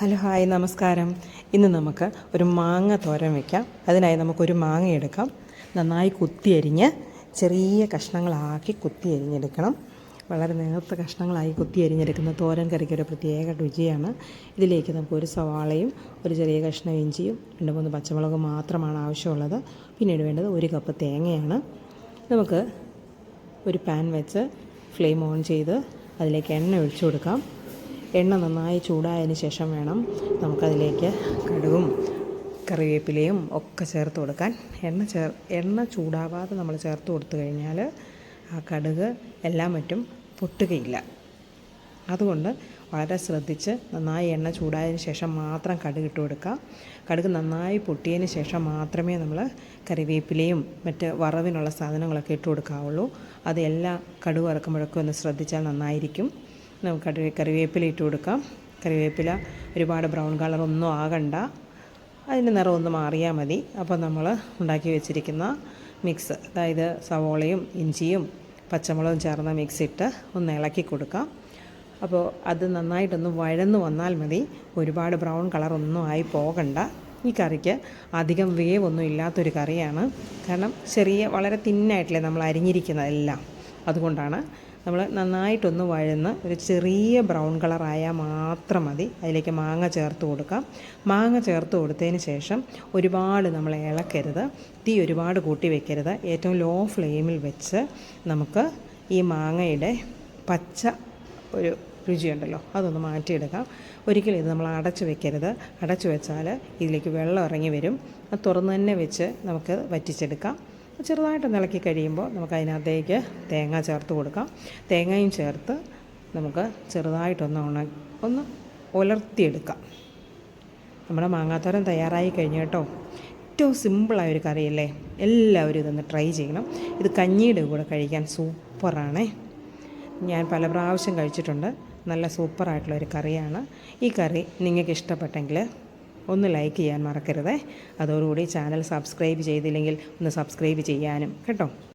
Hello hi നമസ്കാരം. ഇന്ന് നമുക്ക് ഒരു മാങ്ങ തോരൻ വയ്ക്കാം അതിനായി നമുക്കൊരു മാങ്ങ എടുക്കാം. നന്നായി കുത്തി അരിഞ്ഞ് ചെറിയ കഷ്ണങ്ങളാക്കി കുത്തി അരിഞ്ഞെടുക്കണം വളരെ നേർത്ത കഷ്ണങ്ങളായി കുത്തി അരിഞ്ഞെടുക്കുന്ന തോരൻ കറിക്ക് ഒരു പ്രത്യേക രുചിയാണ്. ഇതിലേക്ക് നമുക്ക് ഒരു സവാളയും ഒരു ചെറിയ കഷ്ണം ഇഞ്ചിയും രണ്ട് മൂന്ന് പച്ചമുളക് മാത്രമാണ് ആവശ്യമുള്ളത്. പിന്നീട് വേണ്ടത് ഒരു കപ്പ് തേങ്ങയാണ്. നമുക്ക് ഒരു പാൻ വെച്ച് ഫ്ലെയിം ഓൺ ചെയ്ത് അതിലേക്ക് എണ്ണ ഒഴിച്ചു കൊടുക്കാം. എണ്ണ നന്നായി ചൂടായതിന് ശേഷം വേണം നമുക്കതിലേക്ക് കടുകും കറിവേപ്പിലയും ഒക്കെ ചേർത്ത് കൊടുക്കാൻ. എണ്ണ ചേർ എണ്ണ ചൂടാവാതെ നമ്മൾ ചേർത്ത് കൊടുത്തു കഴിഞ്ഞാൽ ആ കടുക് എല്ലാം മറ്റും പൊട്ടുകയില്ല. അതുകൊണ്ട് വളരെ ശ്രദ്ധിച്ച് നന്നായി എണ്ണ ചൂടായതിന് ശേഷം മാത്രം കടുക് ഇട്ട് കടുക് നന്നായി പൊട്ടിയതിന് ശേഷം മാത്രമേ നമ്മൾ കറിവേപ്പിലയും മറ്റ് വറവിനുള്ള സാധനങ്ങളൊക്കെ ഇട്ട് കൊടുക്കാവുള്ളൂ. അത് എല്ലാ കടുക് വറക്കുമ്പോഴൊക്കെ ഒന്ന് ശ്രദ്ധിച്ചാൽ നന്നായിരിക്കും. നമുക്ക് കറിവേപ്പില ഇട്ട് കൊടുക്കാം. കറിവേപ്പില ഒരുപാട് ബ്രൗൺ കളറൊന്നും ആകണ്ട. അതിന്റെ നിറം ഒന്ന് മാറിയാൽ മതി. അപ്പോൾ നമ്മൾ ഉണ്ടാക്കി വെച്ചിരിക്കുന്ന മിക്സ് അതായത് സവോളയും ഇഞ്ചിയും പച്ചമുളകും ചേർന്ന മിക്സ് ഇട്ട് ഒന്ന് ഇളക്കി കൊടുക്കാം. അപ്പോൾ അത് നന്നായിട്ടൊന്ന് വഴന്ന് വന്നാൽ മതി. ഒരുപാട് ബ്രൗൺ കളറൊന്നും ആയി പോകണ്ട. ഈ കറിക്ക് അധികം വേവൊന്നും ഇല്ലാത്തൊരു കറിയാണ്. കാരണം ചെറിയ വളരെ തിന്നായിട്ടില്ലേ നമ്മൾ അരിഞ്ഞിരിക്കുന്നതെല്ലാം അതുകൊണ്ടാണ് നമ്മൾ നന്നായിട്ടൊന്ന് വഴന്ന് ഒരു ചെറിയ ബ്രൗൺ കളറായാൽ മാത്രം മതി. അതിലേക്ക് മാങ്ങ ചേർത്ത് കൊടുക്കാം. മാങ്ങ ചേർത്ത് കൊടുത്തതിന് ശേഷം ഒരുപാട് നമ്മൾ ഇളക്കരുത്. തീ ഒരുപാട് കൂട്ടി വെക്കരുത്. ഏറ്റവും ലോ ഫ്ലെയിമിൽ വെച്ച് നമുക്ക് ഈ മാങ്ങയുടെ പച്ച ഒരു രുചിയുണ്ടല്ലോ അതൊന്ന് മാറ്റിയെടുക്കാം. ഒരിക്കലും ഇത് നമ്മൾ അടച്ചു വെക്കരുത്. അടച്ചു വെച്ചാൽ ഇതിലേക്ക് വെള്ളം ഇറങ്ങി വരും. അത് തുറന്ന് തന്നെ വെച്ച് നമുക്ക് വറ്റിച്ചെടുക്കാം. ചെറുതായിട്ട് ഇളക്കി കഴിയുമ്പോൾ നമുക്ക് അതിനകത്തേക്ക് തേങ്ങ ചേർത്ത് കൊടുക്കാം. തേങ്ങയും ചേർത്ത് നമുക്ക് ചെറുതായിട്ടൊന്ന് ഉണ ഒന്ന് ഉലർത്തിയെടുക്കാം. നമ്മുടെ മാങ്ങാത്തോരൻ തയ്യാറായി കഴിഞ്ഞു കേട്ടോ. ഏറ്റവും സിമ്പിളായ ഒരു കറിയല്ലേ? എല്ലാവരും ഇതൊന്ന് ട്രൈ ചെയ്യണം. ഇത് കഞ്ഞിയുടെ കൂടെ കഴിക്കാൻ സൂപ്പറാണേ. ഞാൻ പല പ്രാവശ്യം കഴിച്ചിട്ടുണ്ട്. നല്ല സൂപ്പറായിട്ടുള്ള ഒരു കറിയാണ്. ഈ കറി നിങ്ങൾക്ക് ഇഷ്ടപ്പെട്ടെങ്കിൽ ഒന്ന് ലൈക്ക് ചെയ്യാൻ മറക്കരുതേ. അതോടുകൂടി ചാനൽ സബ്സ്ക്രൈബ് ചെയ്തില്ലെങ്കിൽ ഒന്ന് സബ്സ്ക്രൈബ് ചെയ്യാനും കേട്ടോ.